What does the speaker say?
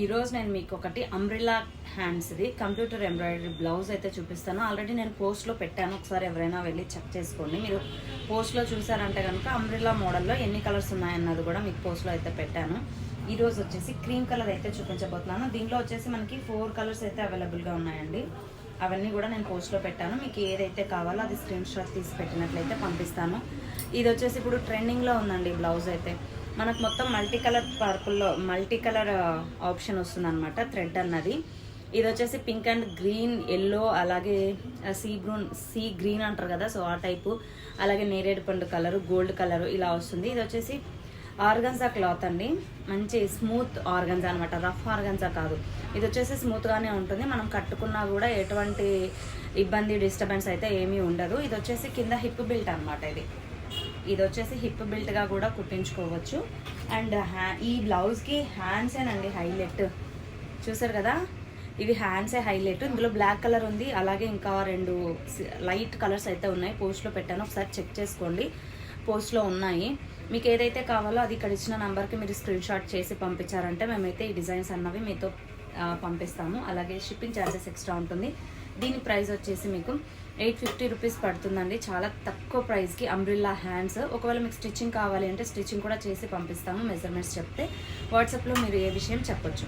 ఈరోజు నేను మీకు ఒకటి అంబ్రిల్లా హ్యాండ్స్ది కంప్యూటర్ ఎంబ్రాయిడరీ బ్లౌజ్ అయితే చూపిస్తాను. ఆల్రెడీ నేను పోస్ట్లో పెట్టాను. ఒకసారి ఎవరైనా వెళ్ళి చెక్ చేసుకోండి. మీరు పోస్ట్లో చూసారంటే కనుక అంబ్రిల్లా మోడల్లో ఎన్ని కలర్స్ ఉన్నాయన్నది కూడా మీకు పోస్ట్లో అయితే పెట్టాను. ఈరోజు వచ్చేసి క్రీమ్ కలర్ అయితే చూపించబోతున్నాను. దీంట్లో వచ్చేసి మనకి ఫోర్ కలర్స్ అయితే అవైలబుల్గా ఉన్నాయండి. అవన్నీ కూడా నేను పోస్ట్లో పెట్టాను. మీకు ఏదైతే కావాలో అది స్క్రీన్ షాట్ తీసి పెట్టినట్లయితే పంపిస్తాను. ఇది వచ్చేసి ఇప్పుడు ట్రెండింగ్లో ఉందండి బ్లౌజ్ అయితే. మనకు మొత్తం మల్టీ కలర్ పర్పుల్లో మల్టీ కలర్ ఆప్షన్ వస్తుంది అనమాట థ్రెడ్ అన్నది. ఇది వచ్చేసి పింక్ అండ్ గ్రీన్ ఎల్లో అలాగే సీ బ్రూన్ సీ గ్రీన్ అంటారు కదా సో ఆ టైపు అలాగే నేరేడు పండు కలర్ గోల్డ్ కలరు ఇలా వస్తుంది. ఇది వచ్చేసి ఆర్గన్జా క్లాత్ అండి. మంచి స్మూత్ ఆర్గన్జా అనమాట రఫ్ ఆర్గన్జా కాదు. ఇది వచ్చేసి స్మూత్గానే ఉంటుంది. మనం కట్టుకున్నా కూడా ఎటువంటి ఇబ్బంది డిస్టర్బెన్స్ అయితే ఏమీ ఉండదు. ఇది వచ్చేసి కింద హిప్ బిల్ట్ అనమాట ఇది. ఇది వచ్చేసి హిప్ బిల్ట్గా కూడా కుట్టించుకోవచ్చు. అండ్ హ్యా ఈ బ్లౌజ్కి హ్యాండ్సేనండి హైలైట్ చూసారు కదా? ఇవి హ్యాండ్సే హైలైట్ ఇందులో బ్లాక్ కలర్ ఉంది. అలాగే ఇంకా రెండు లైట్ కలర్స్ అయితే ఉన్నాయి. పోస్ట్లో పెట్టాను. ఒకసారి చెక్ చేసుకోండి. పోస్ట్లో ఉన్నాయి. మీకు ఏదైతే కావాలో అది ఇక్కడ ఇచ్చిన నెంబర్కి మీరు స్క్రీన్ షాట్ చేసి పంపించారంటే మేమైతే ఈ డిజైన్స్ అన్నవి మీతో పంపిస్తాము. అలాగే షిప్పింగ్ ఛార్జెస్ ఎక్స్ట్రా ఉంటుంది. దీని ప్రైస్ వచ్చేసి మీకు ఎయిట్ ఫిఫ్టీ రూపీస్ పడుతుందండి. చాలా తక్కువ ప్రైస్కి అంబ్రిల్లా హ్యాండ్స్ ఒకవేళ మీకు స్టిచ్చింగ్ కావాలి అంటే స్టిచ్చింగ్ కూడా చేసి పంపిస్తాము. మెజర్మెంట్స్ చెప్తే వాట్సాప్లో మీరు ఏ విషయం చెప్పొచ్చు.